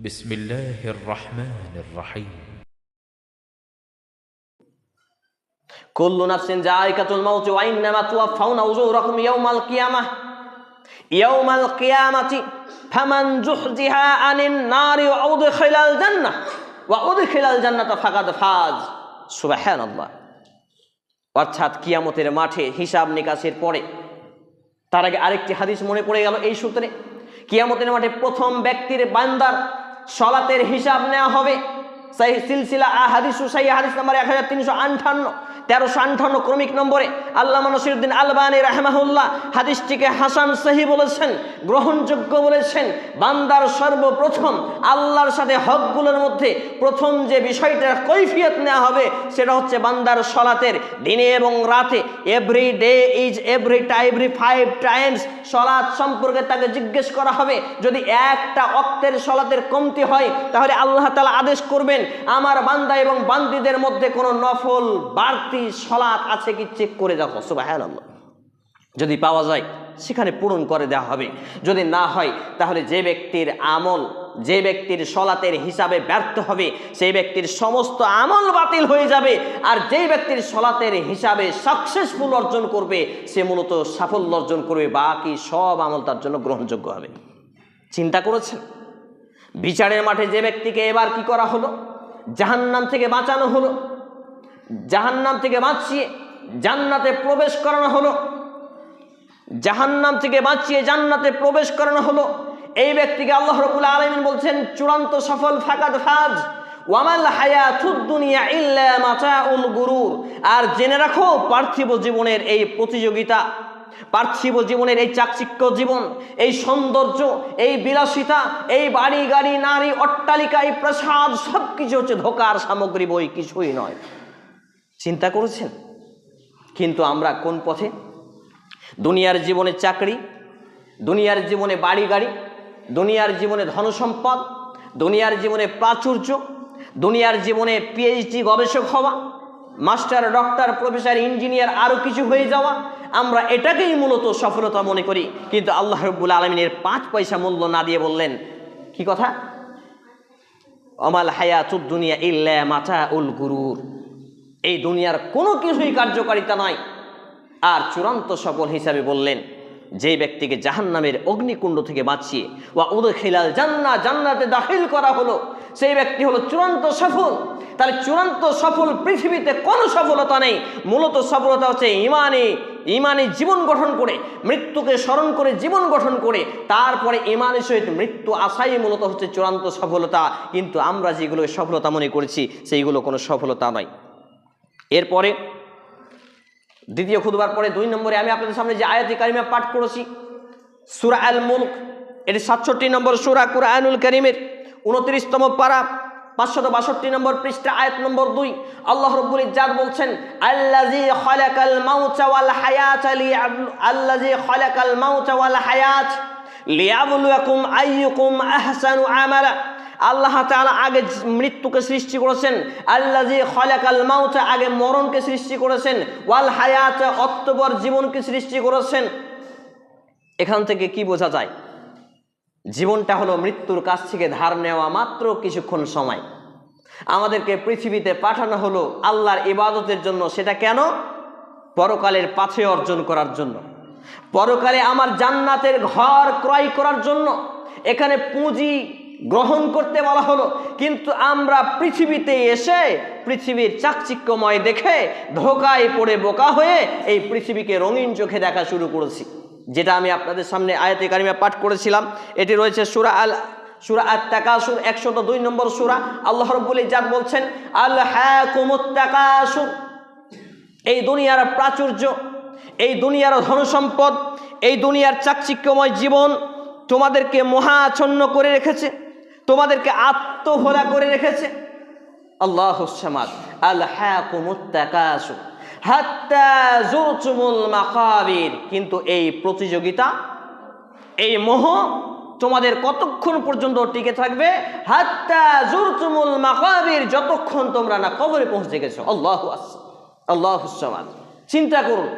بسم الله الرحمن الرحيم কুল্লু নাফসিন জায়কাতুল মাউত ওয়া ইন্নামা তুওয়াফাউনা উজুরাকুম ইয়াউমাল কিয়ামাহ ইয়াউমাল কিয়ামাতি ফামান জুহজিহা আনিন নারি ওয়া উদখিলাল জান্নাহ ওয়া উদখিলাল জান্নাতা ফাকাদ ফাজ সুবহানাল্লাহ অর্থাৎ কিয়ামতের মাঠে হিসাব নিকাশের পরে তার আগে আরেকটি হাদিস মনে পড়ে গেল এই সূত্রে কিয়ামতের মাঠে প্রথম ব্যক্তির বান্দার সলাতের হিসাব নেওয়া হবে। সেই সিলসিলা আহাদিস হাদিসু সাই হাদিস নাম্বার এক হাজার তিনশো আটান্ন তেরোশো আটান্ন ক্রমিক নম্বরে আল্লাহ নসিরুদ্দিন আলবানী রাহমাহুল্লাহ হাদিসটিকে হাসান সহি বলেছেন, গ্রহণযোগ্য বলেছেন, বান্দার সর্বপ্রথম আল্লাহর সাথে হকগুলোর মধ্যে প্রথম যে বিষয়টার কৈফিয়ত নেওয়া হবে সেটা হচ্ছে বান্দার সলাতের দিনে এবং রাতে। Every day is every every five times সলাৎ সম্পর্কে তাকে জিজ্ঞেস করা হবে। যদি একটা অক্তের সলাতের কমতি হয়, তাহলে আল্লাহ তালা আদেশ করবেন, আমার বান্দা এবং বান্দিদের মধ্যে কোনো নফল বাড়তি সলাৎ আছে কি চেক করে দেখো সুবাহ যদি পাওয়া যায়, সেখানে পূরণ করে দেওয়া হবে। যদি না হয়, তাহলে যে ব্যক্তির আমল, যে ব্যক্তির সলাতের হিসাবে ব্যর্থ হবে, সেই ব্যক্তির সমস্ত আমল বাতিল হয়ে যাবে, আর যেই ব্যক্তির সলাতের হিসাবে সাকসেসফুল অর্জন করবে, সে মূলত সাফল্য অর্জন করবে, বাকি সব আমল তার জন্য গ্রহণযোগ্য হবে। চিন্তা করেছেন? বিচারের মাঠে যে ব্যক্তিকে এবার কি করা হলো? জাহান্নাম থেকে বাঁচানো হলো? জাহান্নাম থেকে বাঁচিয়ে জান্নাতে প্রবেশ করানো হলো। জাহান্নাম থেকে বাঁচিয়ে জান্নাতে প্রবেশ করানো হলো। এই ব্যক্তিকে আল্লাহ রবুল আলমিন বলছেন, চূড়ান্ত সফল ফাকাদ ফাজ, ওয়ামাল হায়াতুদ দুনিয়া ইল্লা মাতাউল গুরুর। আর জেনে রাখো, পার্থিব জীবনের এই প্রতিযোগিতা, পার্থিব জীবনের এই চাকচিক্য জীবন, এই সৌন্দর্য, এই বিলাসিতা, এই বাড়ি, গাড়ি, নারী, অট্টালিকা, এই প্রসাদ সব কিছু হচ্ছে ধোকার সামগ্রী বই, কিছুই নয়। চিন্তা করেছেন? কিন্তু আমরা কোন পথে? দুনিয়ার জীবনে চাকরি, দুনিয়ার জীবনে বাড়ি গাড়ি দুনিয়ার জীবনে ধনসম্পদ, দুনিয়ার জীবনে প্রাচুর্য, দুনিয়ার জীবনে পিএইচডি গবেষক হওয়া, মাস্টার, ডক্টর, প্রফেসর, ইঞ্জিনিয়ার আরও কিছু হয়ে যাওয়া, আমরা এটাকেই মূলত সফলতা মনে করি। কিন্তু আল্লাহ রব্বুল আলমিনের পাঁচ পয়সা মূল্য না দিয়ে বললেন, কি কথা? অমাল হায়াতুদ দুনিয়া ইল্লা মাথা উল গুরুর। এই দুনিয়ার কোনো কিছুই কার্যকারিতা নাই আর চূড়ান্ত সফল হিসাবে বললেন, যে ব্যক্তিকে জাহান্নামের অগ্নিকুণ্ড থেকে বাঁচিয়ে বা উদ খেলাল জান্না জান্নাতে দাখিল করা হলো, সেই ব্যক্তি হলো চূড়ান্ত সফল। তাহলে চূড়ান্ত সফল পৃথিবীতে কোনো সফলতা নেই। মূলত সফলতা হচ্ছে ইমানে ইমানে জীবন গঠন করে, মৃত্যুকে স্মরণ করে জীবন গঠন করে, তারপরে ইমানের সহিত মৃত্যু আশাই মূলত হচ্ছে চূড়ান্ত সফলতা। কিন্তু আমরা যেগুলো সফলতা মনে করেছি, সেইগুলো কোনো সফলতা নয়। এরপরে দ্বিতীয় খুদবার পরে দুই নম্বরে আমি আপনাদের সামনে যে আয়াতি কারিমা পাঠ করেছি, সুরা আল মুলক এটি সাতষট্টি নম্বর সুরা কুরআনুল করিমের উনত্রিশতম পারা, পাঁচশত বাষট্টি নম্বর পৃষ্ঠা, আয়াত নম্বর দুই। আল্লাহ রব্বুল ইজ্জাত বলছেন আল্লাজি খালাকাল আল্লাহ তাআলা আগে মৃত্যুকে সৃষ্টি করেছেন। আল্লাহ যে খলাকাল মাউতা আগে মরণকে সৃষ্টি করেছেন। ওয়াল হায়াত অত্তবর জীবনকে সৃষ্টি করেছেন। এখান থেকে কি বোঝা যায়? জীবনটা হলো মৃত্যুর কাছ থেকে ধার নেওয়া মাত্র কিছুক্ষণ সময়। আমাদেরকে পৃথিবীতে পাঠানো হলো আল্লাহর ইবাদতের জন্য। সেটা কেন? পরকালের পাথে অর্জন করার জন্য। পরকালে আমার জান্নাতের ঘর ক্রয় করার জন্য। এখানে পুঁজি গ্রহণ করতে বলা হলো। কিন্তু আমরা পৃথিবীতে এসে, পৃথিবীর চাকচিক্যময় দেখে, ধোকায় পড়ে, বোকা হয়ে এই পৃথিবীকে রঙিন চোখে দেখা শুরু করেছি। যেটা আমি আপনাদের সামনে আয়াতে কারিমা পাঠ করেছিলাম। এটি রয়েছে সুরা আল সুরা আত তাকাসুর একশত দুই নম্বর সুরা। আল্লাহ রব্বুল ইজাদ বলছেন আল হ্যাঁ তাকাসুর। এই দুনিয়ার প্রাচুর্য, এই দুনিয়ার ধনসম্পদ, এই দুনিয়ার চাকচিক্যময় জীবন তোমাদেরকে মহাচ্ছন্ন করে রেখেছে। তোমাদেরকে আত্মভোলা করে রেখেছে। আল্লাহ সামাদ আল কিন্তু এই প্রতিযোগিতা, এই মোহ তোমাদের কতক্ষণ পর্যন্ত টিকে থাকবে? হাত্তা জুরতুমুল মাকাবির, যতক্ষণ তোমরা না কবরে পৌঁছে গেছো। আল্লাহ আল্লাহ চিন্তা করুন,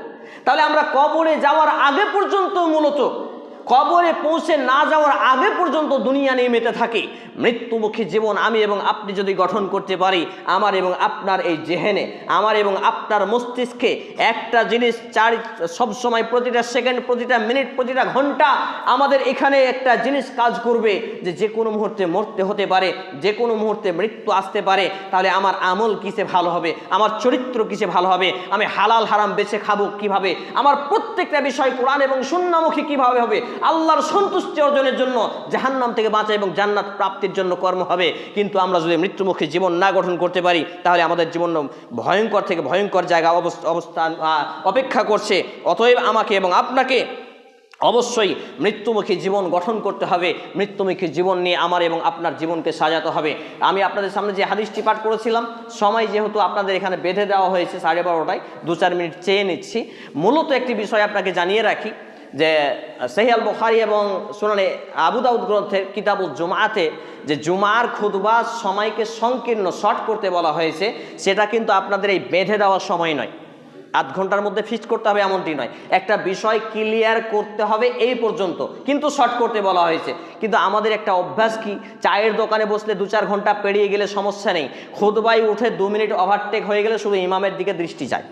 তাহলে আমরা কবরে যাওয়ার আগে পর্যন্ত মূলত কবরে পৌঁছে না যাওয়ার আগে পর্যন্ত দুনিয়া নিয়ে মেতে থাকে। মৃত্যুমুখী জীবন আমি এবং আপনি যদি গঠন করতে পারি, আমার এবং আপনার এই জেহেনে, আমার এবং আপনার মস্তিষ্কে একটা জিনিস চার সবসময় প্রতিটা সেকেন্ড, প্রতিটা মিনিট, প্রতিটা ঘণ্টা আমাদের এখানে একটা জিনিস কাজ করবে যে যে কোনো মুহূর্তে মরতে হতে পারে, যে কোনো মুহূর্তে মৃত্যু আসতে পারে, তাহলে আমার আমল কিসে ভালো হবে, আমার চরিত্র কিসে ভালো হবে, আমি হালাল হারাম বেছে খাব কীভাবে, আমার প্রত্যেকটা বিষয় কোরআন এবং শূন্যমুখী কীভাবে হবে আল্লাহর সন্তুষ্টি অর্জনের জন্য জাহান্নাম থেকে বাঁচা এবং জান্নাত প্রাপ্তির জন্য কর্ম হবে। কিন্তু আমরা যদি মৃত্যুমুখী জীবন না গঠন করতে পারি, তাহলে আমাদের জীবন ভয়ঙ্কর থেকে ভয়ঙ্কর জায়গা অবস- অবস্থান অপেক্ষা করছে। অতএব আমাকে এবং আপনাকে অবশ্যই মৃত্যুমুখী জীবন গঠন করতে হবে। মৃত্যুমুখী জীবন নিয়ে আমার এবং আপনার জীবনকে সাজাতে হবে। আমি আপনাদের সামনে যে হাদিসটি পাঠ করেছিলাম, সময় যেহেতু আপনাদের এখানে বেঁধে দেওয়া হয়েছে সাড়ে বারোটায়, দু চার মিনিট চেয়ে নিচ্ছি। মূলত একটি বিষয় আপনাকে জানিয়ে রাখি যে সেহিয়াল বুখারি এবং শুনানে আবু দাউদ গ্রন্থের কিতাবুল জুমাতে যে জুমার খুদবা সময়কে সংকীর্ণ শর্ট করতে বলা হয়েছে, সেটা কিন্তু আপনাদের এই বেঁধে দেওয়ার সময় নয়। আধ ঘণ্টার মধ্যে ফিক্স করতে হবে এমনটি নয়। একটা বিষয় ক্লিয়ার করতে হবে এই পর্যন্ত, কিন্তু শর্ট করতে বলা হয়েছে। কিন্তু আমাদের একটা অভ্যাস কি? চায়ের দোকানে বসলে দু চার ঘণ্টা পেরিয়ে গেলে সমস্যা নেই। খুদবাই উঠে দু মিনিট ওভারটেক হয়ে গেলে শুধু ইমামের দিকে দৃষ্টি যায়।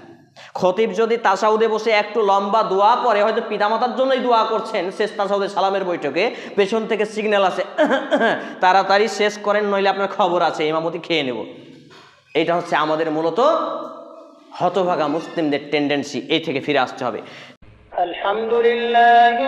খতিব যদি তাসাউদে বসে একটু লম্বা দোয়া পরে হয়তো পিতামাতার জন্যই দোয়া করছেন শেষ তাসাউদে সালামের বৈঠকে। পেছন থেকে সিগন্যাল আছে তাড়াতাড়ি শেষ করেন, নইলে আপনার খবর আছে ইমামতি খেয়ে নেব। এটা হচ্ছে আমাদের মূলত হতভাগা মুসলিমদের টেন্ডেন্সি এই থেকে ফিরে আসতে হবে। আলহামদুলিল্লাহ